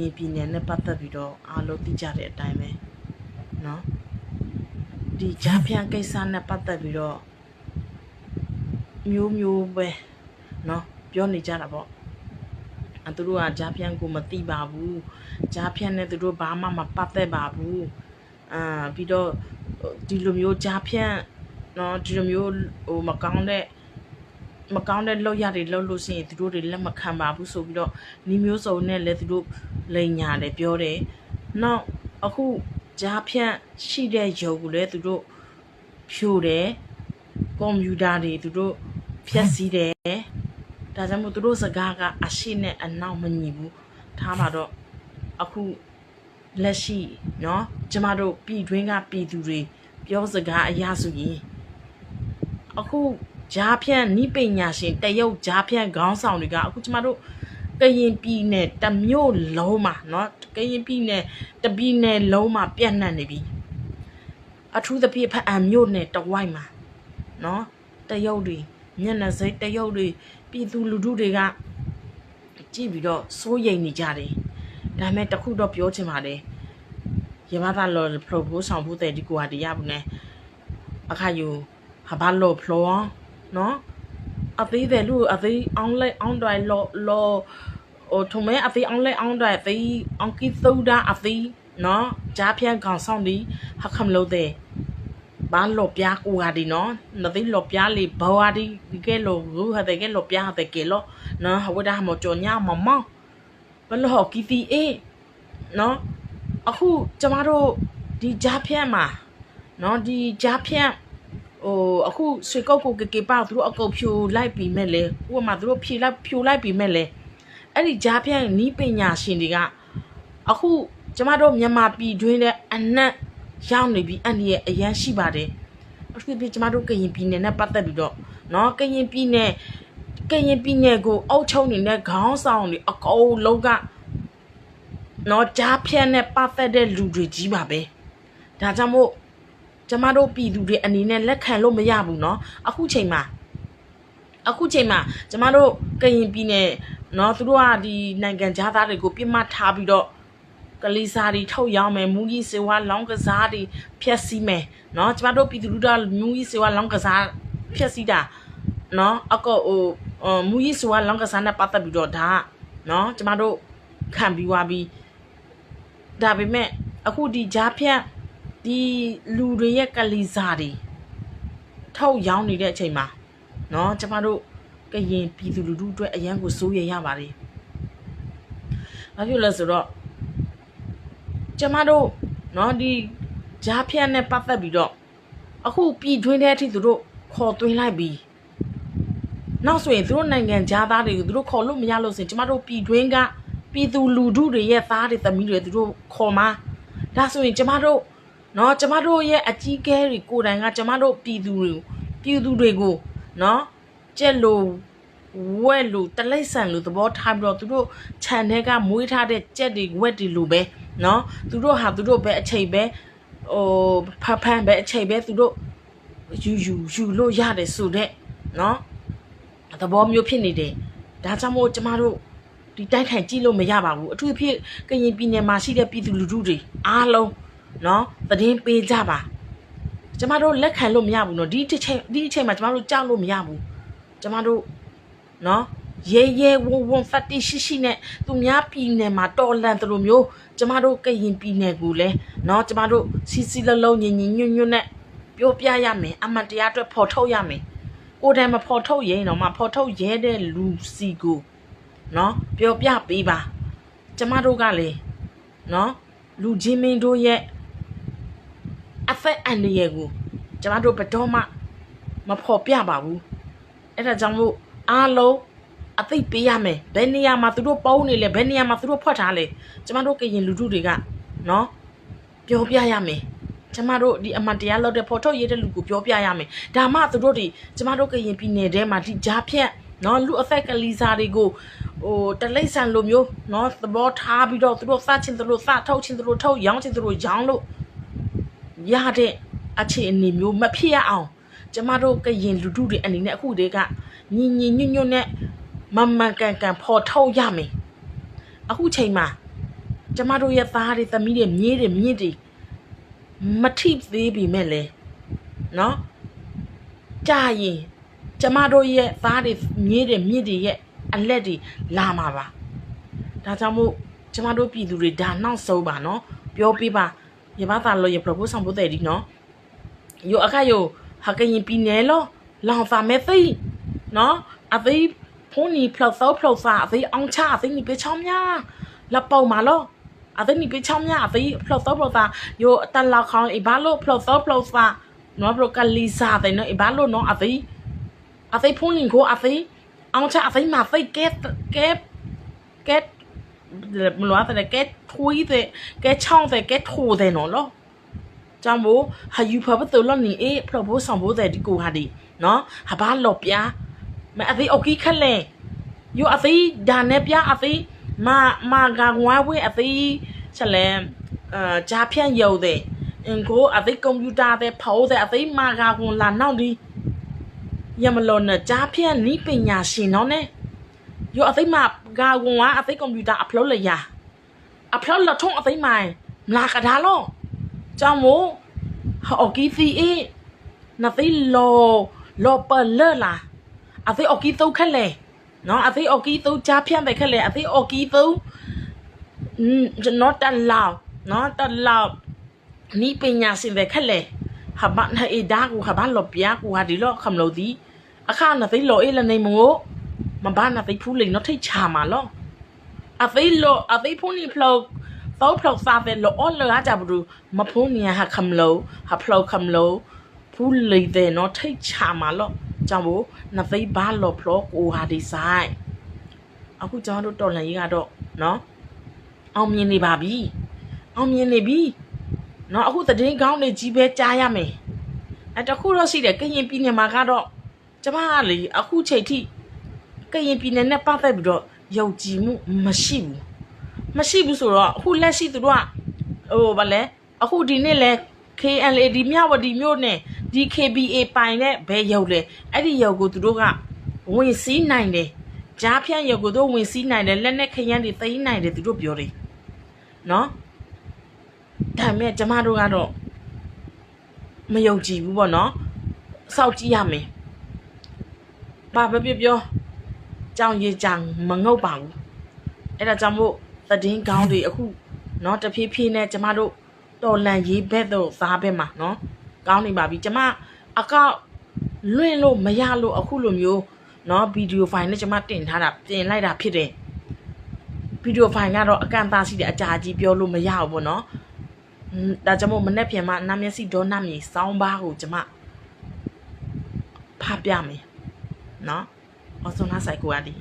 ရင်ပြည်နယ်နဲ့ပတ်သက်ပြီးတော့အားလုံးသိကြတဲ့အတိုင်းပဲเนาะဒီဂျာဖြန်ကိစ္စနဲ့ပတ်သက်ပြီးတော့မျိုးမျိုးပဲเนาะပြောနေကြတာပေါ့အသူတို့ကဂျာဖြန်ကိုမသိပါဘူးဂျာဖြန်နဲ့သူတို့ဘာမှမပတ်သက်ပါဘူးအာပြီးတော့ဒီလိုမျိုးဂျာဖြန်เนาะဒီလိုမျိုးဟိုမကောင်းတဲ့ မကောင်းတဲ့လောက်ရတွေလောက်လို့ရှိရင်သူတို့တွေလက်မခံပါဘူးဆိုပြီးတော့ညီမျိုးစုံနဲ့လည်းသူတို့လိန်ညာတယ်ပြောတယ်။နောက်အခုဂျားဖြန့်ရှိတဲ့ယုံကိုလည်းသူတို့ဖြိုတယ်။ကွန်ပျူတာတွေသူတို့ဖျက်ဆီးတယ်။ဒါကြောင့်မို့သူတို့စကားကအရှိနဲ့အနောက်မညီဘူး။ထားပါတော့အခုလက်ရှိเนาะကျမတို့ပြည်တွင်းကပြည်သူတွေပြောစကားအရဆိုရင် အခု ဂျားဖြန့်နိပညာရှင်တရုတ်ဂျားဖြန့်ခေါင်းဆောင်တွေကအခုကျမတို့ကရင်ပြည်နယ်တစ်မြို့လုံးမှာเนาะကရင်ပြည်နယ်တပြည်နယ်လုံးမှာပြန့်နှံ့နေပြီအထူးသဖြင့်ဖအံမြို့နယ်တဝိုက်မှာเนาะတရုတ်တွေမျက်နှာစိတ်တရုတ်တွေပြည်သူလူထုတွေကကြည့်ပြီးတော့စိုးရိမ်နေကြတယ်ဒါပေမဲ့တခုတော့ပြောချင်ပါတယ်ရမသားလော်ပရိုပိုးဆောင်ဖို့တဲ့ဒီကွာတရားဘူးနဲ့အခါယူဟာဘာလော်ဖလော နော်အသေးတယ်လူအသေးအောင်လိုက်အောင်တိုင်းလော်လော်ဟိုထုံမဲအသေးအောင်လိုက်အောင်တိုင်းအသေးအောင်ကီသုဒာအသေးနော်ဂျားဖြန်ကောင်ဆောင်ဒီဟာခမ်လို့တဲ့ဘာလော်ပြားကိုဟာဒီနော်နသိလော်ပြားလေဘောဟာဒီဒီကဲလော်ရူဟာတဲ့ကဲလော်ပြားဟာတဲ့ကဲလော်နော်ဟဝဒါမကြောညာမမောင်ဘယ်လော်ကီတီအေနော်အခုကျမတို့ဒီဂျားဖြန်မှာနော်ဒီဂျားဖြန် ဟိုအခုရွှေကုတ်ကိုကေကေပေါ့သူတို့အကုတ်ဖြူလိုက်ပြီးမဲ့လေဥပမာသူတို့ဖြူလိုက်ဖြူလိုက်ပြီးမဲ့လေအဲ့ဒီဂျားဖြန်နီးပညာရှင်တွေကအခုကျမတို့မြန်မာပြည်တွင်းတဲ့အနက်ရောက်နေပြီးအန်ဒီရဲ့အရန်ရှိပါတယ်အခုပြကျမတို့ကရင်ပြည်နယ်နဲ့ပတ်သက်ပြီးတော့เนาะကရင်ပြည်နယ်ကရင်ပြည်နယ်ကိုအုပ်ချုပ်နေတဲ့ခေါင်းဆောင်တွေအကုန်လုံးကနော်ကြားဖြတ်နဲ့ပတ်သက်တဲ့လူတွေကြီးပါပဲဒါကြောင့်မို့ ကျမတို့ပြည်သူတွေအနေနဲ့လက်ခံလို့မရဘူးเนาะအခုချိန်မှာအခုချိန်မှာကျမတို့ကရင်ပြည်နယ်เนาะသူတို့ကဒီနိုင်ငံသားတွေကိုပြစ်မှတ်ထားပြီးတော့ကလေးစားတွေထုတ်ရောင်းမယ်မူကြီးစေဝါလောင်းကစားတွေဖျက်ဆီးမယ်เนาะကျမတို့ပြည်သူလူထုကမူကြီးစေဝါလောင်းကစားဖျက်ဆီးတာเนาะအကောဟိုမူကြီးစေဝါလောင်းကစားနဲ့ပတ်သက်ပြီးတော့ဒါเนาะကျမတို့ခံပြီးွားပြီးဒါပေမဲ့အခုဒီဂျားဖြတ် ဒီလူတွေရဲ့ကလေးစားတွေထုတ်ရောင်းနေတဲ့အချိန်မှာเนาะကျမတို့ကရင်ပြည်သူလူထုအတွက်အရန်ကိုစိုးရိမ်ရပါတယ်။ဘာဖြစ်လဲဆိုတော့ကျမတို့เนาะဒီဂျားဖြတ်နဲ့ပတ်သက်ပြီးတော့အခုပြည်တွင်းတဲ့အထိသူတို့ခေါ်သွင်းလိုက်ပြီးနောက်ဆိုရင်သူတို့နိုင်ငံသားတွေကိုသူတို့ခေါ်လို့မရလို့ဆိုရင်ကျမတို့ပြည်တွင်းကပြည်သူလူထုတွေရဲ့သားတွေသမီးတွေသူတို့ခေါ်မှာဒါဆိုရင်ကျမတို့ เนาะကျမတို့ရဲ့အကြီးကဲတွေကိုယ်တိုင်ကကျမတို့ပြည်သူတွေပြည်သူတွေကိုเนาะကြက်လို့ဝက်လို့တလိမ့်ဆန်လို့သဘောထားပြီးတော့သူတို့ခြံထဲကမွေးထားတဲ့ကြက်တွေဝက်တွေလို့ပဲเนาะသူတို့ဟာသူတို့ပဲအချိန်ပဲဟိုဖဖန်ပဲအချိန်ပဲသူတို့ယူယူယူလို့ရတယ်ဆိုတဲ့เนาะသဘောမျိုးဖြစ်နေတယ်ဒါကြောင့်မို့ကျမတို့ဒီတိုက်ခိုင်ကြည့်လို့မရပါဘူးအထူးဖြစ်ကရင်ပြည်နယ်မှာရှိတဲ့ပြည်သူလူထုတွေအားလုံး เนาะသတင်းပေးကြပါကျမတို့လက်ခံလို့မရဘူးเนาะဒီတစ်ချိန်ဒီအချိန်မှာကျမတို့ကြောက်လို့မရဘူးကျမတို့เนาะရဲရဲဝုံဝုံဖတ်တိရှိရှိနဲ့သူများပြည်နယ်မှာတော်လန်တလို့မျိုးကျမတို့ကရင်ပြည်နယ်ကိုလည်းเนาะကျမတို့စီစီလုံးလုံးညင်ညင်ညွတ်ညွတ်နဲ့ပြောပြရမယ်အမှန်တရားအတွက်ဖော်ထုတ်ရမယ်ကိုယ်တိုင်မဖော်ထုတ်ရင်တော့မှဖော်ထုတ်ရဲတဲ့လူစီကိုเนาะပြောပြပေးပါကျမတို့ကလည်းเนาะလူချင်းမင်းတို့ရဲ့ အဖက်အန္တရာယ်ကိုကျမတို့ဘတော်မှမဖော်ပြပါဘူးအဲ့ဒါကြောင့်မို့အားလုံးအသိပေးရမယ်ဘယ်နေရာမှာသူတို့ပုံနေလဲဘယ်နေရာမှာသူတို့ဖွက်ထားလဲကျမတို့ကရင်လူထုတွေကနော်ပြောပြရမယ်ကျမတို့ဒီအမှန်တရားလောက်တဲ့ဖော်ထုတ်ရေးတဲ့လူကိုပြောပြရမယ်ဒါမှသူတို့ဒီကျမတို့ကရင်ပြည်နယ်ထဲမှာဒီကြားဖြတ်နော်လူအဖက်ကလီစာတွေကိုဟိုတလိပ်ဆန်လိုမျိုးနော်သဘောထားပြီးတော့သူတို့စချင်းသူတို့စထုတ်ချင်းသူတို့ထုတ်ရောင်းချင်းသူတို့ရောင်းလို့ ရတဲ့အခြေအနေမျိုးမဖြစ်ရအောင်ကျမတို့ကရင်လူထုတွေအနေနဲ့အခုတည်းကညီညီညွတ်ညွတ်နဲ့မမှန်ကန်ကန်ဖော်ထုတ်ရမယ်အခုချိန်မှာကျမတို့ရဲ့သားတွေသမီးတွေမြေးတွေမြင့်တွေမထိသေးပြီမဲ့လေနော်ကြာရင်ကျမတို့ရဲ့သားတွေမြေးတွေမြင့်တွေရဲ့အလက်တွေလာမှာပါဒါကြောင့်မို့ကျမတို့ပြည်သူတွေဒါနောက်ဆုံးပါနော်ပြောပြပါ yama van lo ye propo sampo te di no yo aka yo haka yin pi ne lo la ho fa me thi no a thi phun ni plau sau plau sa a thi ong cha a thi ni pe chom nha. La pau ma lo a thi ni pe chom nha a thi plau sau plau sa yo tan la khong i ba lo plau sau plau sa nó pro ka lisa te no i ba lo no a thi a thi phun ni ko a thi ong cha a thi ma thi ke ke ke မလို့အဲ့ဒါ get ထွေးတဲ့ get ချောင်းတဲ့ get ထိုးတဲ့နော်လို့ကြောင့်မို့ဟာယူဖဘတူလောနီအေဖရဘိုဆောင်ဘိုတဲ့ဒီကိုဟာဒီနော်ဟာဘာလော်ပြာမအသေးအိုကီခလဲယူအသေးဒါနဲ့ပြအသေးမမကငွားဝဲအသေးချက်လဲအာဂျာဖြန့်ရုံတဲ့အင်ကိုအသေးကွန်ပျူတာတဲ့ဖေားတဲ့အသေးမကကွန်လာနောက်ဒီယမလောနဂျာဖြန့်နီးပညာရှင်နော်နဲ့ ယူအသေးမကကွန်ကအသေးကွန်ပျူတာအဖလောလရအဖလောလထုံးအသေးမိုင်မလာကဒါလောကြောင့်မို့ဟော်ကီစီအေးနသိလောလောပလလာအသိအော်ကီတုတ်ခက်လေနော်အသိအော်ကီတုတ်ချာဖြန့်ပဲခက်လေအသိအော်ကီတုတ်อืมနော်တလောက်နော်တလောက်နီးပညာစင်ပဲခက်လေဟာဘာနာအေဒါကူဟာဘာလောပြာကူဟာဒီလောခမလို့ဒီအခါနသိလောအေးလနေမို့ မဘာနာသိဖူးလေနော်ထိတ်ချာမှာလောအသိလောအသိဖူးနီဖလောက်သောဖလောက်စားပဲလောအော်လာကြဘူးမဖုန်းညာဟာခမလို့ဟာဖလောက်ခမလို့ဖူးလေတဲ့နော်ထိတ်ချမှာလောကြောင့်မို့နသိဘာလောဖလောကိုဟာဒီဆိုင်အခုကျွန်တော်တို့တော်လန်ကြီးကတော့နော်အောင်မြင်နေပါပြီအောင်မြင်နေပြီနော်အခုသတင်းကောင်းတွေကြီးပဲကြားရမယ်အဲတခုတော့ရှိတယ်ကရင်ပြည်နယ်မှာကတော့ကျမကလေအခုချိန်ထိ ကရင်ပြည်နယ်နဲ့ပတ်သက်ပြီးတော့ယုံကြည်မှုမရှိဘူးမရှိဘူးဆိုတော့အခုလက်ရှိသူတို့ကဟိုဗာလဲအခုဒီနေ့လဲ KLA ဒီမြဝတီမြို့နဲ့ဒီ KBA ပိုင်တဲ့ဘဲရုပ်လဲအဲ့ဒီရုပ်ကိုသူတို့ကဝင်စည်းနိုင်တယ်ကြားဖြန့်ရုပ်ကိုတို့ဝင်စည်းနိုင်တယ်လက်နဲ့ခရမ်းတွေသိမ်းနိုင်တယ်သူတို့ပြောတယ်နော်ဒါပေမဲ့ကျမတို့ကတော့မယုံကြည်ဘူးပေါ့နော်စောက်ကြည့်ရမယ်ဘာပဲပြောပြော ကြောင်ရေကြောင်မငုတ်ပါဘူးအဲ့ဒါကြောင့်မို့ သတင်းကောင်းတွေအခုเนาะတဖြည်းဖြည်းနဲ့ကျမတို့တော်လန်ရေးဘက်တော့စားဘက်မှာเนาะကောင်းနေပါပြီကျမအကောက်လွင့်လို့မရလို့အခုလိုမျိုးเนาะဗီဒီယိုဖိုင်နဲ့ကျမတင်ထားတာပြင်လိုက်တာဖြစ်တယ်ဗီဒီယိုဖိုင်ကတော့အကန့်အသတ်ရှိတယ်အကြာကြီးပြောလို့မရဘူးပေါ့เนาะဒါကြောင့်မို့မနေ့ပြန်မှနာမျက်စိဒေါနာမြေစောင်းပါးကိုကျမဖပြမယ်เนาะ အော်ဆုံးလာဆိုင်ကိုအဒီ